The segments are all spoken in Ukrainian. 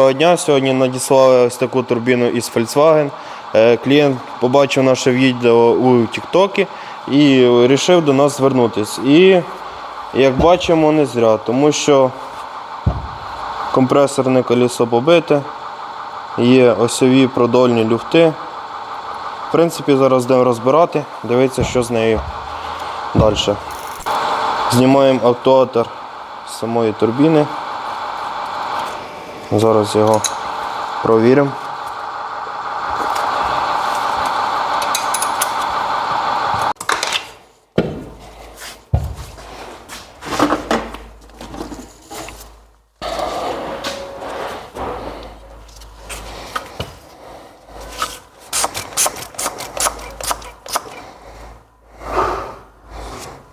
Дня. Сьогодні надіслали ось таку турбіну із Volkswagen. Е, Клієнт побачив наше відео у TikTok і вирішив до нас звернутися. І як бачимо, не зря, тому що компресорне колесо побите, є осьові продольні люфти. В принципі, зараз будемо розбирати, дивитися, що з нею далі. Знімаємо автоатор з самої турбіни. Зараз його провіримо.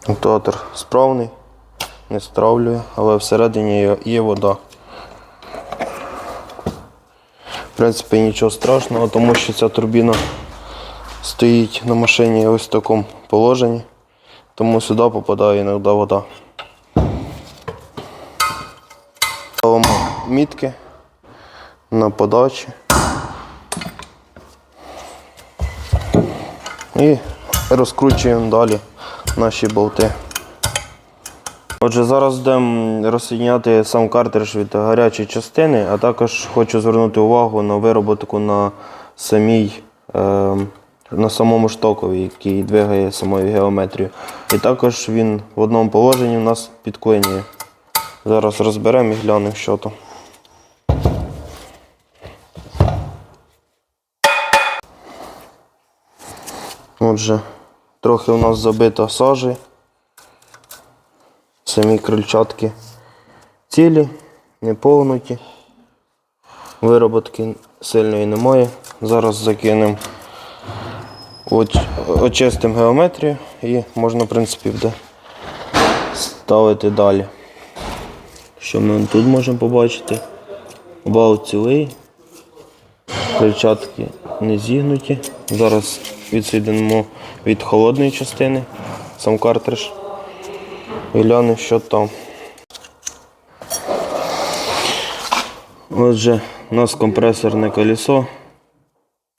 Автоатор справний, не стравлює, але всередині є вода. В принципі, нічого страшного, тому що ця турбіна стоїть на машині ось в такому положенні, тому сюди попадає іноді вода. Ставимо мітки на подачі. І розкручуємо далі наші болти. Отже, зараз будемо розсоединяти сам картридж від гарячої частини, а також хочу звернути увагу на вироботку на самій, е, на самому штокові, який двигає самою геометрію. І також він в одному положенні у нас підклинює. Зараз розберемо і глянемо, що то. Отже, трохи у нас забито сажі. Самі крильчатки цілі, не погнуті. Вироботки сильної немає. Зараз закинемо, очистимо геометрію і можна, в принципі, буде ставити далі. Що ми тут можемо побачити? Бал цілий, крильчатки не зігнуті. Зараз відсоединимо від холодної частини сам картридж і що там. Отже, у нас компресорне колесо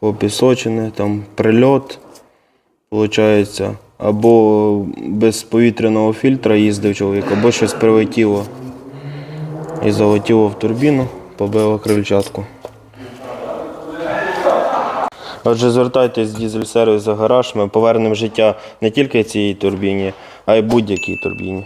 попісочене, там прильот, виходить, або без повітряного фільтра їздив чоловік, або щось прилетіло і залетіло в турбіну, побило крильчатку. Отже, звертайтесь в дізель сервіс за гараж, ми повернемо життя не тільки цій турбіні, а й будь-якій турбіні.